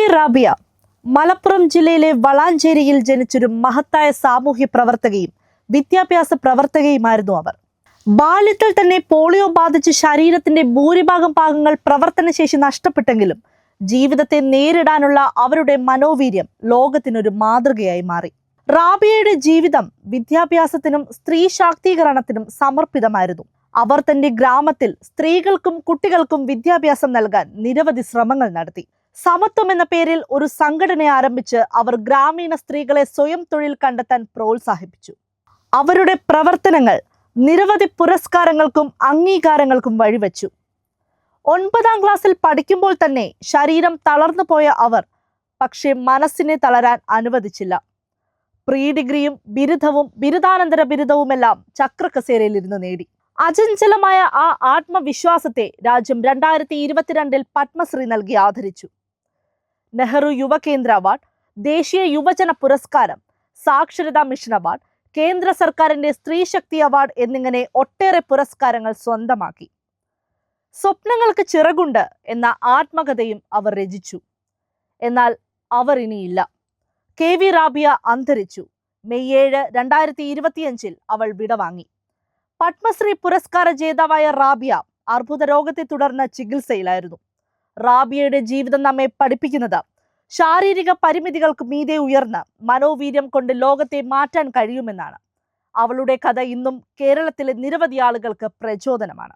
V Rabiya Malappuram ജില്ലയിലെ വളാഞ്ചേരിയിൽ ജനിച്ചൊരു മഹത്തായ സാമൂഹ്യ പ്രവർത്തകയും വിദ്യാഭ്യാസ പ്രവർത്തകയുമായിരുന്നു അവർ. ബാല്യത്തിൽ തന്നെ പോളിയോ ബാധിച്ച് ശരീരത്തിന്റെ ഭൂരിഭാഗം ഭാഗങ്ങൾ പ്രവർത്തനശേഷി നഷ്ടപ്പെട്ടെങ്കിലും ജീവിതത്തെ നേരിടാനുള്ള അവരുടെ മനോവീര്യം ലോകത്തിനൊരു മാതൃകയായി മാറി. റാബിയയുടെ ജീവിതം വിദ്യാഭ്യാസത്തിനും സ്ത്രീ ശാക്തീകരണത്തിനും സമർപ്പിതമായിരുന്നു. അവർ തന്റെ ഗ്രാമത്തിൽ സ്ത്രീകൾക്കും കുട്ടികൾക്കും വിദ്യാഭ്യാസം നൽകാൻ നിരവധി ശ്രമങ്ങൾ നടത്തി. സമത്വം എന്ന പേരിൽ ഒരു സംഘടന ആരംഭിച്ച് അവർ ഗ്രാമീണ സ്ത്രീകളെ സ്വയം തൊഴിൽ കണ്ടെത്താൻ പ്രോത്സാഹിപ്പിച്ചു. അവരുടെ പ്രവർത്തനങ്ങൾ നിരവധി പുരസ്കാരങ്ങൾക്കും അംഗീകാരങ്ങൾക്കും വഴിവെച്ചു. ഒൻപതാം ക്ലാസ്സിൽ പഠിക്കുമ്പോൾ തന്നെ ശരീരം തളർന്നു പോയ അവർ പക്ഷേ മനസ്സിനെ തളരാൻ അനുവദിച്ചില്ല. പ്രീ ഡിഗ്രിയും ബിരുദവും ബിരുദാനന്തര ബിരുദവുമെല്ലാം ചക്രക്കസേരയിലിരുന്ന് നേടി. അചഞ്ചലമായ ആ ആത്മവിശ്വാസത്തെ രാജ്യം രണ്ടായിരത്തി ഇരുപത്തിരണ്ടിൽ പത്മശ്രീ നൽകി ആദരിച്ചു. നെഹ്റു യുവകേന്ദ്ര അവാർഡ് ദേശീയ യുവജന പുരസ്കാരം സാക്ഷരതാ മിഷൻ അവാർഡ് കേന്ദ്ര സർക്കാരിന്റെ സ്ത്രീശക്തി അവാർഡ് എന്നിങ്ങനെ ഒട്ടേറെ പുരസ്കാരങ്ങൾ സ്വന്തമാക്കി. സ്വപ്നങ്ങൾക്ക് ചിറകുണ്ട് എന്ന ആത്മകഥയും അവർ രചിച്ചു. എന്നാൽ അവർ ഇനിയില്ല. കെ വി റാബിയ അന്തരിച്ചു. മെയ് ഏഴ് രണ്ടായിരത്തി ഇരുപത്തിയഞ്ചിൽ അവൾ വിടവാങ്ങി പത്മശ്രീ പുരസ്കാര ജേതാവായ റാബിയ അർബുദ രോഗത്തെ തുടർന്ന് ചികിത്സയിലായിരുന്നു. റാബിയയുടെ ജീവിതം നമ്മെ പഠിപ്പിക്കുന്നത്. ശാരീരിക പരിമിതികൾക്ക് മീതെ ഉയർന്ന് മനോവീര്യം കൊണ്ട് ലോകത്തെ മാറ്റാൻ കഴിയുമെന്നാണ്. അവളുടെ കഥ ഇന്നും കേരളത്തിലെ നിരവധി ആളുകൾക്ക് പ്രചോദനമാണ്.